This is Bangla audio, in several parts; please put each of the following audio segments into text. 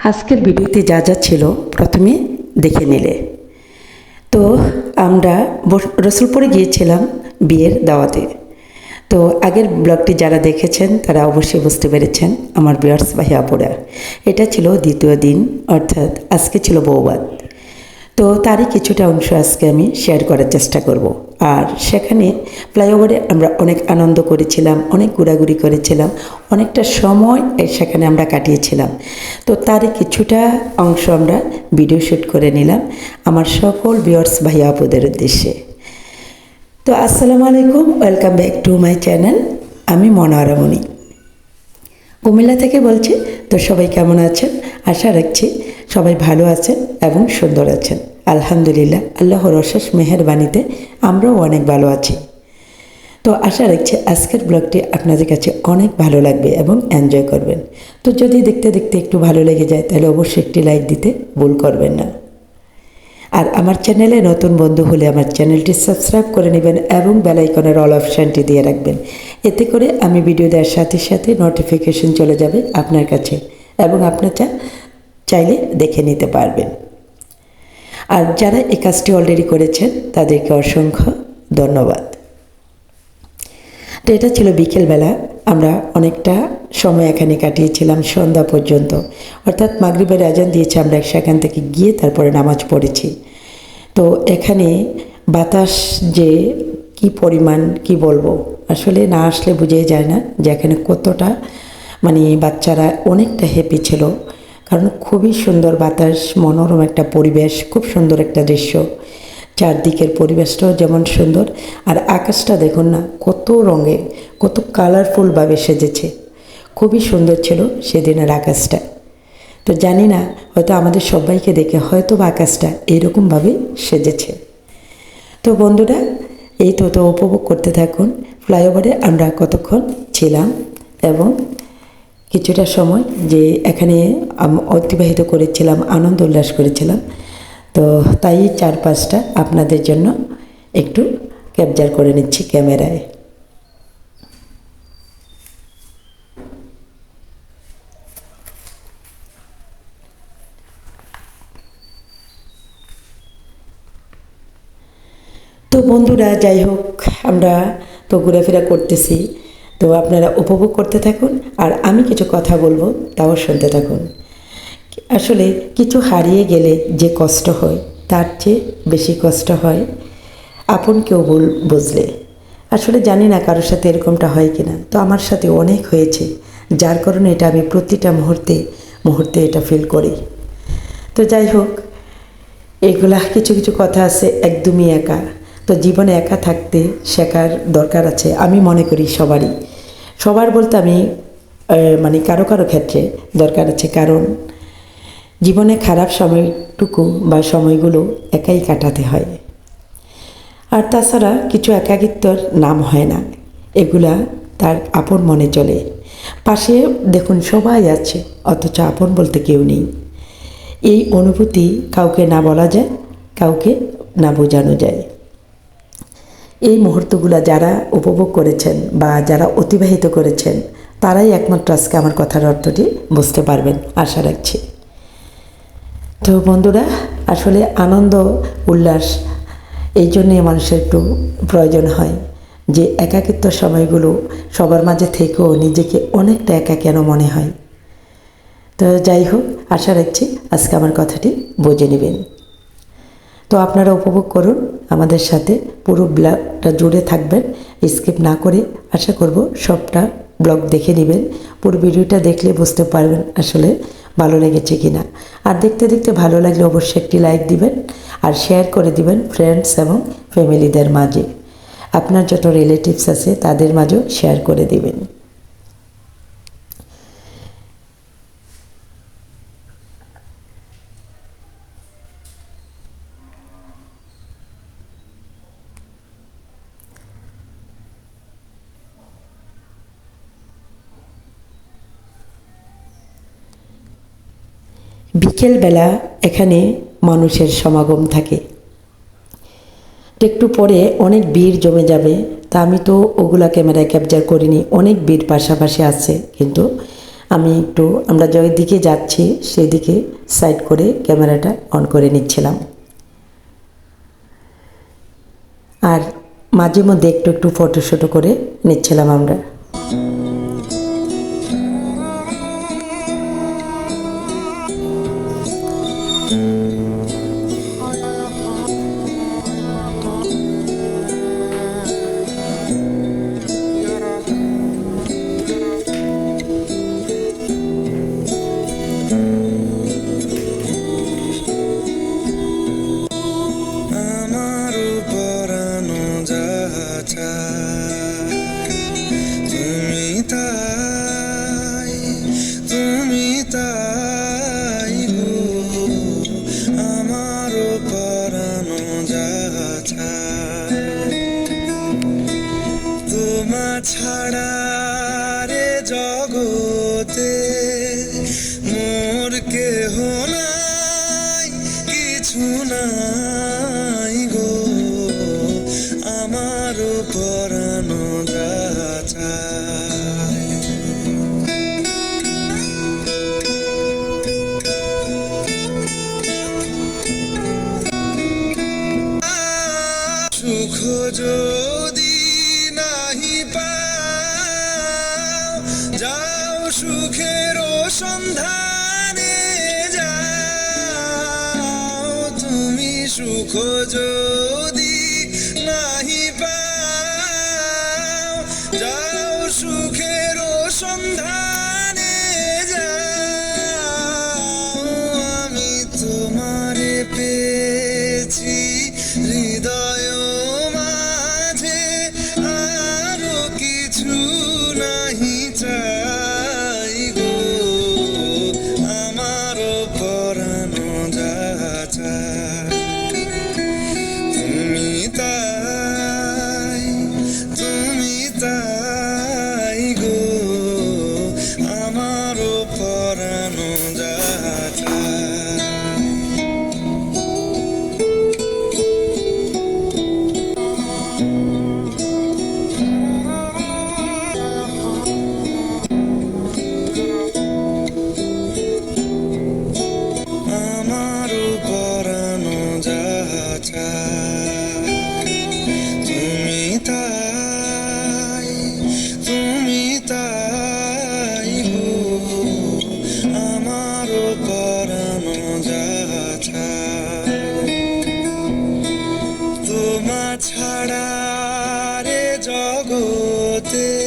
আজকের ভিডিওতে যা যা ছিল প্রথমে দেখে নিলে। তো আমরা রসুলপুরে গিয়েছিলাম বিয়ের দাওয়াতে। তো আগের ব্লগটি যারা দেখেছেন, তারা অবশ্যই বুঝতে পেরেছেন আমার বিয়ার্স ভাই আপুরা। এটা ছিল দ্বিতীয় দিন, অর্থাৎ আজকে ছিল বৌবাদ। তো তারই কিছুটা অংশ আজকে আমি শেয়ার করার চেষ্টা করব। আর সেখানে ফ্লাইওভারে আমরা অনেক আনন্দ করেছিলাম, অনেক ঘোরাঘুরি করেছিলাম, অনেকটা সময় সেখানে আমরা কাটিয়েছিলাম। তো তারই কিছুটা অংশ আমরা ভিডিও শ্যুট করে নিলাম আমার সকল বিয়ার্স ভাইয়া আপুদের উদ্দেশ্যে। তো আসসালামু আলাইকুম welcome back to my channel আমি মনোয়ারামণি কুমিল্লা থেকে বলছি, তো সবাই কেমন আছেন? আশা রাখছি সবাই ভালো আছেন এবং সুন্দর আছেন। আলহামদুলিল্লাহ, আল্লাহর অশেষ মেহেরবানিতে আমরাও অনেক ভালো আছি। তো আশা রাখছি আজকের ব্লগটি আপনাদের কাছে অনেক ভালো লাগবে এবং এনজয় করবেন। তো যদি দেখতে দেখতে একটু ভালো লেগে যায়, তাহলে অবশ্যই একটি লাইক দিতে ভুল করবেন না। আর আমার চ্যানেলে নতুন বন্ধু হলে আমার চ্যানেলটি সাবস্ক্রাইব করে নেবেন এবং বেলাইকনের অল অপশানটি দিয়ে রাখবেন। এতে করে আমি ভিডিও দেওয়ার সাথে সাথে নোটিফিকেশন চলে যাবে আপনার কাছে এবং আপনার চা চাইলে দেখে নিতে পারবেন। আর যারা এই কাজটি অলরেডি করেছেন, তাদেরকে অসংখ্য ধন্যবাদ। তো এটা ছিল বিকেলবেলা। আমরা অনেকটা সময় এখানে কাটিয়েছিলাম, সন্ধ্যা পর্যন্ত। অর্থাৎ মাগরিবের আজান দিয়েছে, আমরা সেখান থেকে গিয়ে তারপরে নামাজ পড়েছি। তো এখানে বাতাস যে কি পরিমাণ, কি বলব? আসলে না আসলে বুঝেই যায় না যে এখানে কতটা মানে বাচ্চারা অনেকটা হ্যাপি ছিল। কারণ খুবই সুন্দর বাতাস, মনোরম একটা পরিবেশ, খুব সুন্দর একটা দৃশ্য। চারদিকের পরিবেশটাও যেমন সুন্দর। আর আকাশটা দেখুন না, কত রঙে, কত কালারফুলভাবে সেজেছে। খুবই সুন্দর ছিল সেদিনের আকাশটা। তো জানি না, হয়তো আমাদের সবাইকে দেখে হয়তো বা আকাশটা এইরকমভাবে সেজেছে। তো বন্ধুরা, এই তো তো উপভোগ করতে থাকুন। ফ্লাইওভারে আমরা কতক্ষণ ছিলাম এবং কিছুটা সময় যে এখানে অতিবাহিত করেছিলাম, আনন্দ উল্লাস করেছিলাম। তো তাই চার পাঁচটা আপনাদের জন্য একটু ক্যাপচার করে নিচ্ছি ক্যামেরায়। তো বন্ধুরা, যাই হোক, আমরা তো ঘোরাফেরা করতেছি। তো আপনারা উপভোগ করতে থাকুন আর আমি কিছু কথা বলব তাও শুনতে থাকুন। আসলে কিছু হারিয়ে গেলে যে কষ্ট হয়, তার চেয়ে বেশি কষ্ট হয় আপন কেউ বল বুঝলে। আসলে জানি না কারোর সাথে এরকমটা হয় কি না তো আমার সাথে অনেক হয়েছে, যার কারণে এটা আমি প্রতিটা মুহূর্তে মুহূর্তে এটা ফিল করি। তো যাই হোক, এগুলা কিছু কিছু কথা আছে একদমই একা, তো জীবনে একা থাকতে শেখার দরকার আছে, আমি মনে করি সবারই। সবার বলতে আমি মানে কারও কারও ক্ষেত্রে দরকার আছে, কারণ জীবনে খারাপ সময়টুকু বা সময়গুলো একাই কাটাতে হয়। আর তাছাড়া কিছু একাকিত্বর নাম হয় না, এগুলা তার আপন মনে চলে। পাশে দেখুন, সবাই আছে, অথচ আপন বলতে কেউ নেই। এই অনুভূতি কাউকে না বলা যায়, কাউকে না বোঝানো যায়। এই মুহূর্তগুলো যারা উপভোগ করেছেন বা যারা অতিবাহিত করেছেন, তারাই একমাত্র আজকে আমার কথার অর্থটি বুঝতে পারবেন, আশা রাখছি। তো বন্ধুরা, আসলে আনন্দ, উল্লাস, এই জন্যে মানুষের একটু প্রয়োজন হয় যে একাকিত্ব সময়গুলো সবার মাঝে থেকেও নিজেকে অনেকটা একা কেন মনে হয়। তো যাই হোক, আশা রাখছি আজকে আমার কথাটি বুঝে নেবেন। তো আপনারা উপভোগ করুন আমাদের সাথে। পুরো ব্লগটা জুড়ে থাকবেন, স্কিপ না করে আশা করব সবটা ব্লগ দেখে নেবেন। পুরো ভিডিওটা দেখলে বুঝতে পারবেন আসলে ভালো লেগেছে কি না আর দেখতে দেখতে ভালো লাগলে অবশ্যই একটি লাইক দিবেন আর শেয়ার করে দিবেন ফ্রেন্ডস এবং ফ্যামিলিদের মাঝে। আপনার যত রিলেটিভস আছে তাদের মাঝেও শেয়ার করে দিবেন। বিকেলবেলা এখানে মানুষের সমাগম থাকে। একটু পরে অনেক ভিড় জমে যাবে, তা আমি তো ওগুলা ক্যামেরায় ক্যাপচার করিনি, অনেক ভিড় পাশাপাশি আছে, কিন্তু আমি একটু আমরা যেই দিকে যাচ্ছি, সেই দিকে সাইড করে ক্যামেরাটা অন করে নিচ্ছিলাম। আর মাঝে মধ্যে একটু একটু ফটো শটো করে নিচ্ছিলাম আমার। time সুখ যদি জগতে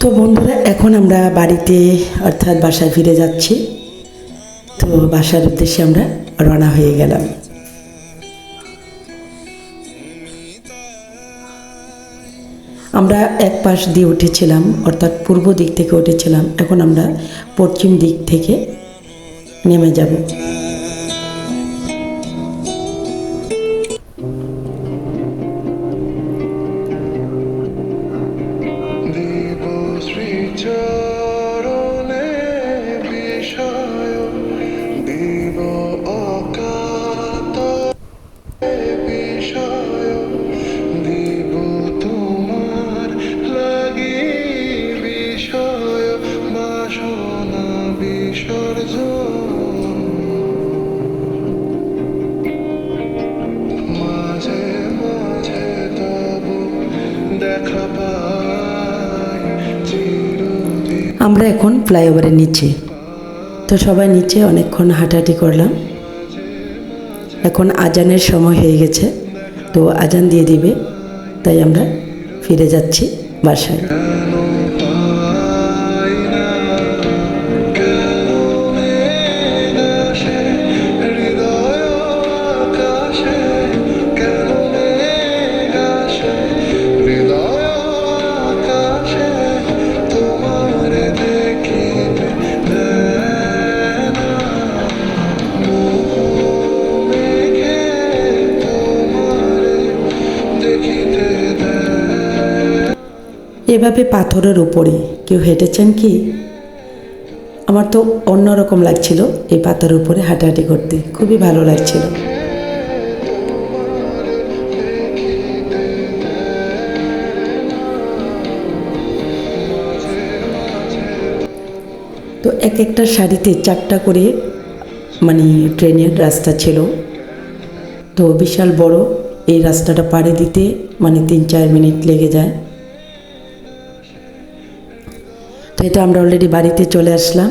তো বন্ধুরা, এখন আমরা বাড়িতে, অর্থাৎ বাসায় ফিরে যাচ্ছি। তো বাসার উদ্দেশ্যে আমরা রওনা হয়ে গেলাম। আমরা এক পাশ দিয়ে উঠেছিলাম, অর্থাৎ পূর্ব দিক থেকে উঠেছিলাম। এখন আমরা পশ্চিম দিক থেকে নেমে যাব। আমরা এখন ফ্লাইওভারের নিচে। তো সবাই নিচে অনেকক্ষণ হাঁটাহাঁটি করলাম। এখন আজানের সময় হয়ে গেছে। তো আজান দিয়ে দিবে। তাই আমরা ফিরে যাচ্ছি বাসায়। এভাবে পাথরের উপরে কেউ হেঁটেছেন কি? আমার তো অন্যরকম লাগছিল এই পাথরের উপরে হাঁটাহাঁটি করতে। খুবই ভালো লাগছিল। তো এক একটা শাড়িতে চারটা করে মানে ট্রেনের রাস্তা ছিল। তো বিশাল বড়, এই রাস্তাটা পাড়ি দিতে মানে তিন চার মিনিট লেগে যায়। তো এটা আমরা অলরেডি বাড়িতে চলে আসলাম।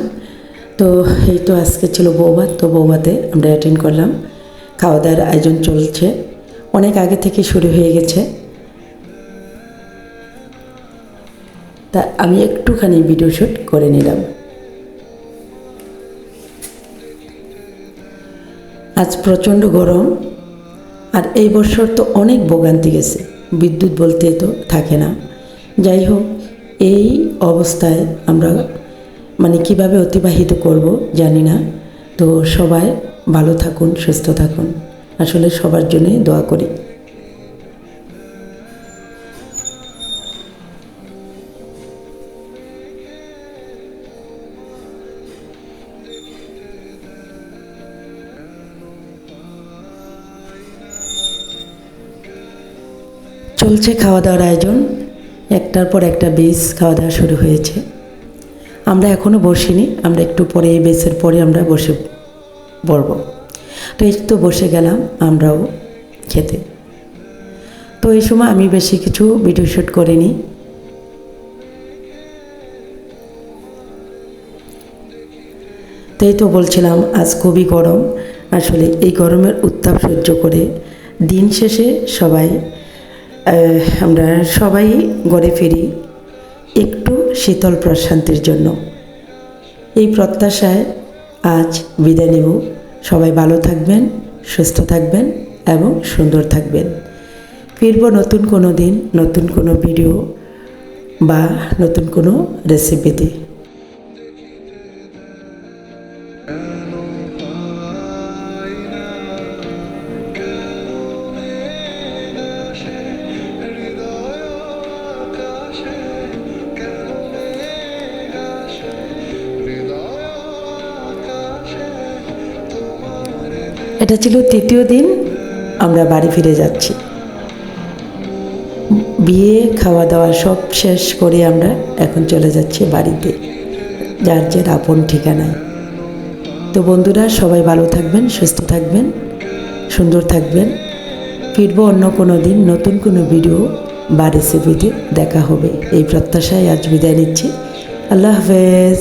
তো এই তো আজকে ছিল বৌভাত তো বৌভাতে আমরা অ্যাটেন্ড করলাম। খাওয়া দাওয়ার আয়োজন চলছে। অনেক আগে থেকে শুরু হয়ে গেছে। তা আমি একটুখানি ভিডিও শ্যুট করে নিলাম। আজ প্রচণ্ড গরম, আর এই বছর তো অনেক ভোগান্তি গেছে। বিদ্যুৎ বলতে তো থাকে না। যাই হোক এই অবস্থায় আমরা মানে কীভাবে অতিবাহিত করব জানি না। তো সবাই ভালো থাকুন, সুস্থ থাকুন। আসলে সবার জন্যই দোয়া করি। চলছে খাওয়া দাওয়ার আয়োজন। একটার পর একটা বেস খাওয়া দাওয়া শুরু হয়েছে। আমরা এখনও বসিনি, আমরা একটু পরে এই বেসের পরে আমরা বসে পড়ব। তো এই তো বসে গেলাম, আমরাও খেতে। তো এই সময় আমি বেশি কিছু ভিডিও শ্যুট করিনি। তাই তো বলছিলাম, আজ খুবই গরম। আসলে এই গরমের উত্তাপ সহ্য করে দিন শেষে সবাই আমরা সবাই ঘরে ফিরি একটু শীতল প্রশান্তির জন্য। এই প্রত্যাশায় আজ বিদায় নেব। সবাই ভালো থাকবেন, সুস্থ থাকবেন এবং সুন্দর থাকবেন। ফিরব নতুন কোনো দিন, নতুন কোনো ভিডিও বা নতুন কোনো রেসিপিতে এটা ছিল তৃতীয় দিন আমরা বাড়ি ফিরে যাচ্ছি। বিয়ে, খাওয়া দাওয়া সব শেষ করে আমরা এখন চলে যাচ্ছি বাড়িতে। যার যার আপন ঠিকানায়। তো বন্ধুরা, সবাই ভালো থাকবেন, সুস্থ থাকবেন, সুন্দর থাকবেন। ফিরবো অন্য কোনো দিন, নতুন কোনো ভিডিও বা রেসিপিতে দেখা হবে। এই প্রত্যাশায় আজ বিদায় নিচ্ছি। আল্লাহ হাফেজ।